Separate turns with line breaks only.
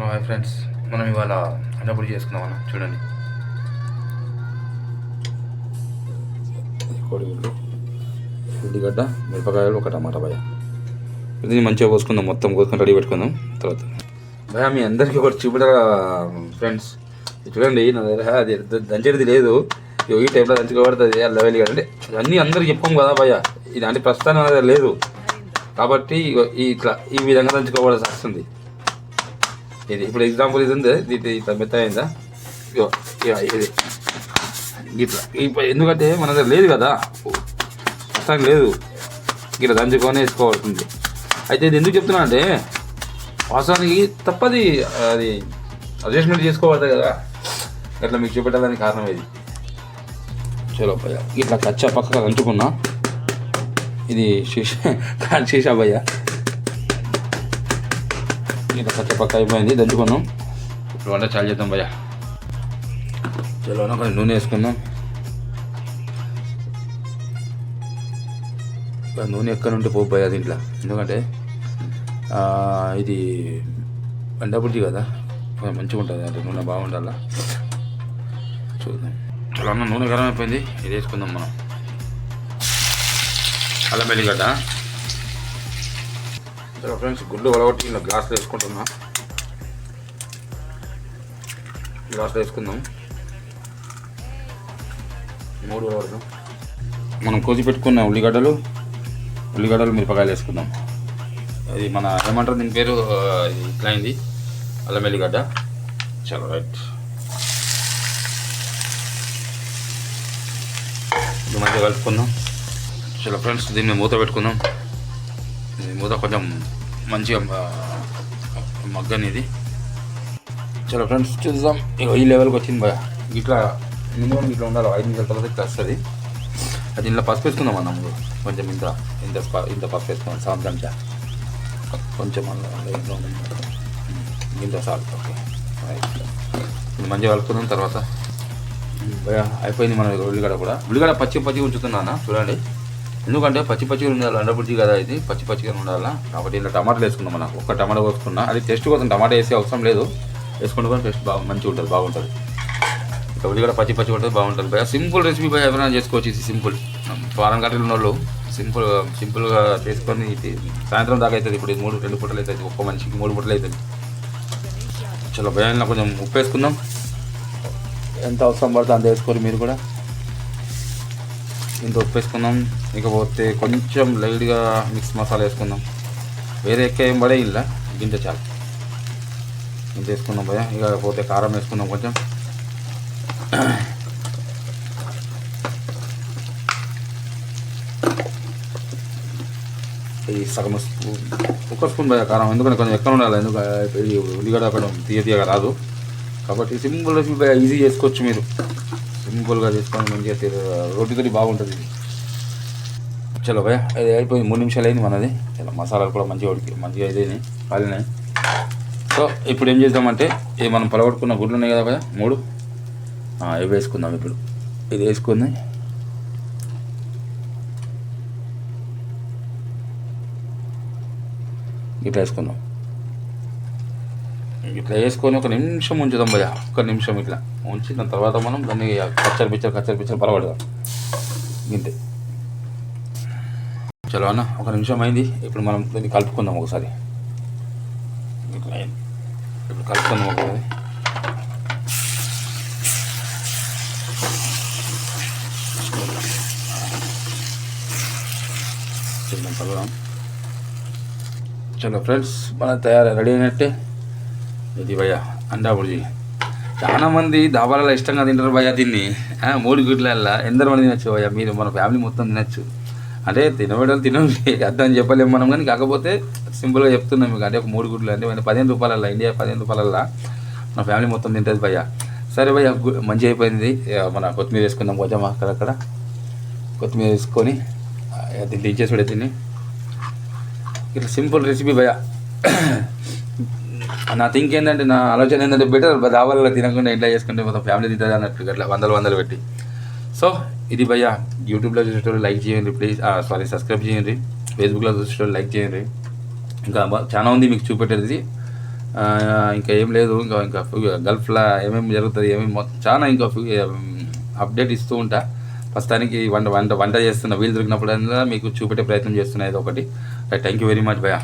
Hi friends. మనం ఇవాళ అన్నప్పుడు చేసుకుందాం అన్న. చూడండి. కోడిగుడ్లు ఉల్లిగడ్డ మిరపకాయలు ఒక టమాటా భయ ఇది మంచిగా కోసుకుందాం. మొత్తం కోసుకొని రెడీ పెట్టుకుందాం. తర్వాత భయ మీ అందరికీ ఒకటి చూపెట్టారా ఫ్రెండ్స్. చూడండి నా దగ్గర అది దంచేది లేదు. ఈ టైంలో దంచుకోబడుతుంది. ఆ వెళ్ళి అంటే అన్నీ అందరికి చెప్పాం కదా భయ ఇది అంటే ప్రస్తుతానికి లేదు. కాబట్టి ఈ ఇట్లా ఈ విధంగా దంచుకోవాల్సి వస్తుంది ఇది ఇప్పుడు ఎగ్జాంపుల్ ఇది ఉంది ఇది ఇట్లా మెత్త అయిందా ఇది ఇట్లా ఇప్పుడు ఎందుకంటే మన దగ్గర లేదు కదా. ప్రస్తుతానికి లేదు. ఇట్లా దంచుకొని వేసుకోవాల్సింది అయితే ఇది ఎందుకు చెప్తున్నా అంటే వాస్తవానికి తప్పది అది అడ్జస్ట్మెంట్ చేసుకోవాలి కదా. ఇట్లా మీకు చూపెట్టాలని కారణం ఇది చలో భయ్య. ఇట్లా కచ్చా పక్కగా దంచుకున్నా. ఇది శీషా శీషా ఇట్లా కచ్చా పక్క అయిపోయింది దంచుకున్నాం ఇప్పుడు వంట చాలు చేద్దాం భయ్య చలో కొంచెం నూనె వేసుకుందాం ఇంకా నూనె ఎక్కడ ఉంటే పోపు భయ్య దీంట్లో ఎందుకంటే ఇది ఎండబుద్ధి కదా కొంచెం మంచిగా ఉంటుంది అంటే నూనె బాగుండాలా చూద్దాం చలో అన్న నూనె గరం అయిపోయింది ఇది వేసుకుందాం మనం అల్లం వెల్లిగడ్డ సో ఫ్రెండ్స్? గుడ్లు వలగొట్టి ఇలా గ్లాస్లో వేసుకుంటున్నా. గ్లాస్లో వేసుకుందాం. మూడు వరకు. మనం కోసి పెట్టుకున్న ఉల్లిగడ్డలు ఉల్లిగడ్డలు మిరపకాయలు వేసుకుందాం. అది మన ఏమంటారు దీని పేరు? ఇట్లా అయింది. అల్లం వెల్లిగడ్డ. చాలా రైట్ ఇది మధ్య కలుపుకుందాం. చాలా ఫ్రెండ్స్? దీన్ని మూత పెట్టుకుందాం. ఇది మూత కొంచెం మంచిగా మగ్గనిది. చాలా ఫ్రెండ్స్ చూద్దాం. ఇగో ఈ లెవెల్కి వచ్చింది బా. ఇట్లా మినిమం ఇట్లా ఉండాలి. ఐదు నిమిషాల తర్వాత ఇట్లా వస్తుంది. అది ఇంట్లో పసుపు వేసుకుందాం అన్న ముందు. కొంచెం ఇంత ఇంత ఇంత పసుపు వేసుకుందాం సాం కొంచెం ఇంట్లో ఇంత సాల్ట్ ఓకే. ఇది మంచిగా కలుపుకుందాం తర్వాత. అయిపోయింది మన ఉల్లిగడ కూడా. ఉల్లిగడ పచ్చి పచ్చి ఉంచుతున్నా చూడండి. ఎందుకంటే పచ్చి పచ్చిగా ఉండాలి అండబుజ్జి కదా ఇది పచ్చి పచ్చిగా ఉండాలా? కాబట్టి ఇలా టమాటాలు వేసుకుందాం మనం. ఒక్క టమాటా వేసుకున్నా అది టేస్ట్ కోసం టమాటా వేసే అవసరం లేదు. వేసుకుంటే కూడా టేస్ట్ బాగా మంచిగా ఉంటుంది బాగుంటుంది. ఇక ఉల్లిగడ్డ పచ్చి పచ్చి ఉంటుంది బాగుంటుంది. భయ సింపుల్ రెసిపీ భయ ఎవరైనా చేసుకోవచ్చు ఇది సింపుల్. వారం కంట్రీలు ఉన్న వాళ్ళు సింపుల్ సింపుల్గా చేసుకొని ఇది సాయంత్రం దాకా అవుతుంది ఇప్పుడు ఇది మూడు రెండు పూటలు అవుతుంది ఒక్క మనిషికి మూడు పూటలు అవుతుంది చాలా భయాన్ని కొంచెం ఉప్పు వేసుకుందాం. ఎంత అవసరం పడుతుంది అంత వేసుకోరు మీరు కూడా. ఇంత ఉప్పు వేసుకుందాం ఇకపోతే కొంచెం లైట్గా మిక్స్ మసాలా వేసుకుందాం. వేరే ఎక్కువ ఏం పడే ఇలా గింజ చాలు. ఇంత వేసుకుందాం భయ ఇక పోతే కారం వేసుకుందాం కొంచెం. ఈ సగం స్పూన్ ఒక స్పూన్ భయ కారం ఎందుకంటే కొంచెం ఎక్కడ ఉండాలి. ఎందుకంటే ఇది ఉల్లిగడ్డ కొంచెం తీయ తీయగా రాదు. కాబట్టి సింపుల్ రెసిపీ ఈజీ చేసుకోవచ్చు మీరు. సింపుల్గా తీసుకొని మంచిగా తిర- బాగుంటుంది ఇది. చలో భయ ఇది అయిపోయింది. మూడు నిమిషాలు అయింది మనది. చాలా మసాలాలు కూడా మంచిగా ఉడికి మంచిగా అయినాయి కాలినాయి. సో ఇప్పుడు ఏం చేద్దామంటే ఇది మనం పొలగొట్టుకున్న గుడ్లు ఉన్నాయి కదా భయ మూడు. ఇవి వేసుకుందాం ఇప్పుడు. ఇది వేసుకుంది. ఇట్లా వేసుకుందాం. ఇట్లా వేసుకొని ఒక నిమిషం ఉంచుదాం భయ ఒక్క నిమిషం ఇట్లా. ఉంచిన తర్వాత మనం దాన్ని కచ్చరి పిచ్చర్ కచ్చరి పిచ్చర్ పరవడదాం ఇంతే చలో అన్న ఒక నిమిషం అయింది. ఇప్పుడు మనం దీన్ని కలుపుకుందాం ఒకసారి. ఇట్లా అయింది. ఇప్పుడు కలుపుకుందాం ఒకసారి. చలో ఫ్రెండ్స్ మన తయారు రెడీ అయినట్టే. ఇది భయ అండా బుర్జీ చాలా మంది దాబాలలో ఇష్టంగా తింటారు భయ దీన్ని. మూడు గుడ్లల్లా ఎందరు మంది తినచ్చు భయ మీరు మన ఫ్యామిలీ మొత్తం తినచ్చు. అంటే తినబడాలి తినండి అర్థం చెప్పలేము మనం కానీ. కాకపోతే సింపుల్గా చెప్తున్నాం మీకు. అంటే ఒక మూడు గుడ్లు అంటే పదిహేను రూపాయలల్లో ఇండియా పదిహేను రూపాయలల్లో మన ఫ్యామిలీ మొత్తం తింటుంది భయ్య. సరే భయ్య మంచి అయిపోయింది. ఇక మన కొత్తిమీర వేసుకుందాం కొంచెం అక్కడక్కడ కొత్తిమీర వేసుకొని ఆ, దీన్ని దించేసి పెడే ఇట్లా సింపుల్ రెసిపీ భయ నా థింక్ ఏంటంటే నా ఆలోచన ఏంటంటే బెటర్ దావాలలో తినకుండా ఇంట్లో చేసుకుంటే మొత్తం ఫ్యామిలీ తింటుంది అన్నట్టు అట్లా వందలు వందలు పెట్టి. సో ఇది భయ్యా యూట్యూబ్లో చూసేటోళ్ళు లైక్ చేయండి ప్లీజ్ సారీ సబ్స్క్రైబ్ చేయండి. ఫేస్బుక్లో చూసేటోళ్ళు లైక్ చేయండి. ఇంకా చాలా ఉంది మీకు చూపెట్టేది. ఇంకా ఏం లేదు ఇంకా ఇంకా గల్ఫ్లో ఏమేమి జరుగుతుంది ఏమేమి చాలా ఇంకా అప్డేట్ ఇస్తూ ఉంటా. ప్రస్తుతానికి వంట వంట వంట చేస్తున్న వీలు దొరికినప్పుడల్లా మీకు చూపెట్టే ప్రయత్నం చేస్తున్నా ఏదో ఒకటి. థ్యాంక్ యూ వెరీ మచ్ భయ్యా.